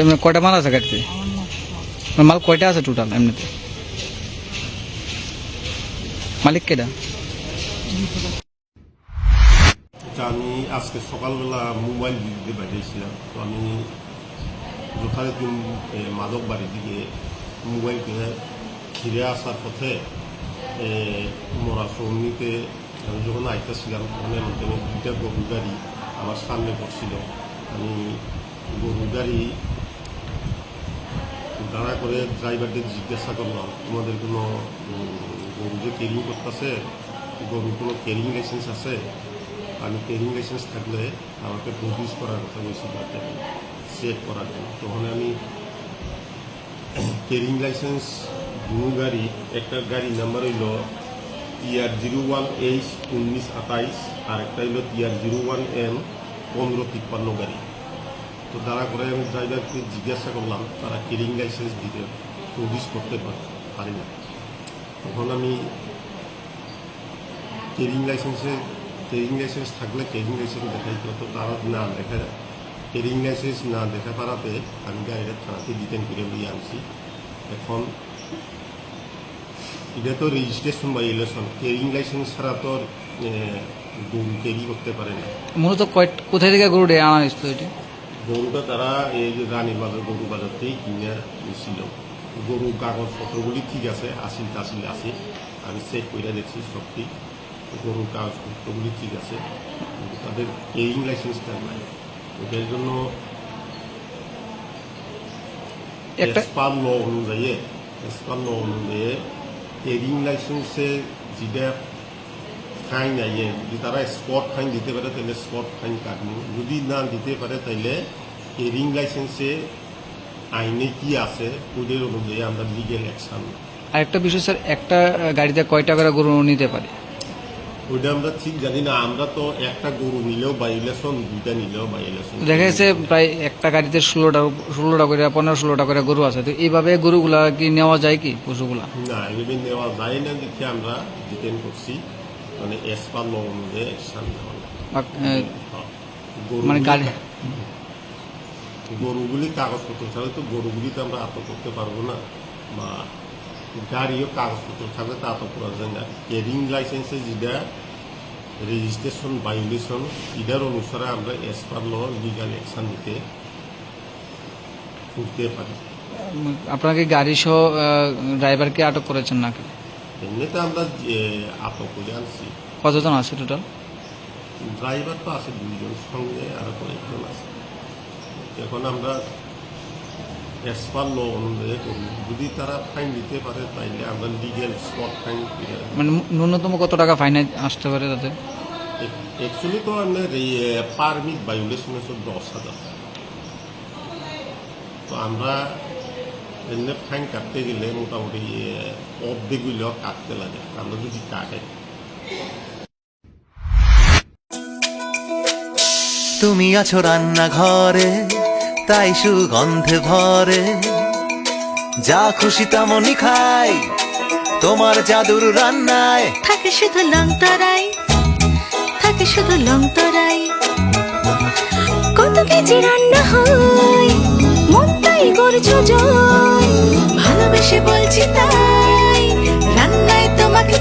এমনি কয়টা মাল আছে গাড়িতে? মানে মাল কয়টা আছে টোটাল এমনিতে? মালিক কেটা এটা আমি আজকে সকালবেলা মোবাইল দিতে বাইরেছিলাম তো আমি যথারীতি মাদক বাড়ির দিকে মোবাইল কিনে ফিরে আসার পথে মরা সৌমিতে আমি যখন আইতেছিলাম, তখন এমন তেমন দুইটা গরু গাড়ি আমার সামনে পড়ছিল। আমি গরু গাড়ি দাঁড়া করে ড্রাইভারদের জিজ্ঞাসা করলাম, তোমাদের কোনো গরু যে কেরিং করতেছে গরুর কোনো কেরিং লাইসেন্স আছে? আমি কেরিং লাইসেন্স থাকলে আমাকে প্রডিউস করার কথা বলছিল চেক করার জন্য। তখন আমি কেরিং লাইসেন্স দু গাড়ি, একটা গাড়ি নাম্বার হইল টিআর জিরো ওয়ান এইচ উনিশ আঠাইশ, আর একটা হইল টিআর জিরো ওয়ান এম পনেরো তিপ্পান্ন গাড়ি। তো দাঁড়া করে আমি ড্রাইভারকে জিজ্ঞাসা করলাম, তারা কেরিং লাইসেন্স দিতে প্রডিউস করতে পারে না তখন আমি কেরিং লাইসেন্সে কেরিং লাইসেন্স থাকলে কেরিং লাইসেন্স দেখাইতে তো তারা না দেখা কেরিং লাইসেন্স না দেখা পারাতে আমি গাড়িটা থানাতে ডিটেন করে নিয়ে আনছি। এখন এটা তো রেজিস্ট্রেশন বা ইলেকশন কেরিং লাইসেন্স ছাড়া তো গরু ক্যারি করতে পারে না। মূলত কোথায় থেকে গরু আনা হয়েছিল এটি? গরুটা তারা এই যে রানী বাজার গরু বাজার থেকেই কিনে নিয়েছিল গরু কাগজপত্রগুলি ঠিক আছে আসিল টাসিল আছে। আমি চেক করে দেখছি সবটি গরুর কাগজপত্রগুলি ঠিক আছে। তাদের কেরিং লাইসেন্সটা নাই। ওটার জন্য একটা এসপার ল অনুযায়ী এসপার ল অনুযায়ী কেরিং লাইসেন্সে যেটা ফাইন আইয়ে যদি তারা স্পট ফাইন দিতে পারে তাহলে স্পট ফাইন কাটবো। যদি না দিতে পারে তাহলে কেরিং লাইসেন্সে আইনে কি আছে ওদের অনুযায়ী আমরা লিগেল অ্যাকশন আর একটা বিষয় স্যার একটা গাড়িতে কয়টা করে গরু নিতে পারে? ওইটা আমরা ঠিক জানি না। আমরা তো একটা গরু নিলেও বাইলেশন দুইটা নিলেও বাইলেশন তো দেখা যাচ্ছে প্রায় একটা গাড়িতে ষোলোটা ষোলোটা করে পনেরো ষোলোটা করে গরু আছে। তো এইভাবে গরুগুলা কি নেওয়া যায় কি পশুগুলা? না এগুলি নেওয়া যায় না দেখে আমরা ডিটেন করছি। মানে এসপার ল অনুযায়ী অ্যাকশন নেওয়া লাগে। গরুগুলি- মানে গাড়ি গরুগুলি কাগজপত্র ছাড়া তো গরুগুলি তো আমরা আটক করতে পারব না। বা গাড়িও কাগজপত্র থাকলে তা আটক করা যায় না। কেরিং লাইসেন্সে যেটা রেজিস্ট্রেশন ভাইলেশন এটার অনুসারে আমরা as per law legal action নিতে করতে পারি। আপনাকে গাড়ি সহ ড্রাইভারকে আটক করেছেন নাকি? এমনিতে আমরা যে আটক করে আনছি। কতজন আছে টোটাল? ড্রাইভার তো আছে দুইজন সঙ্গে আরও কয়েকজন আছে। এখন আমরা এসপার ল অনুযায়ী করি যদি তারা ফাইন দিতে পারে তাইলে আমরা লিগেল স্পট ফাইন মানে ন্যূনতম কত টাকা ফাইন আসতে পারে তাতে? অ্যাকচুয়ালি তো আপনার এই পারমিট ভাইলেশন হচ্ছে দশ হাজার। তো আমরা এমনি ফাইন কাটতে গেলে মোটামুটি আহ, অর্ধেক হইলেও কাটতে লাগে আমরা যদি কাটে তুমি আছো রান্নাঘরে তাই সুগন্ধে ভরে। যা খুশি তেমনই খাই তোমার জাদুর রান্নায়। থাকে শুধু লং তরাই থাকে শুধু লং তরাই। কত কেজি রান্না হয়?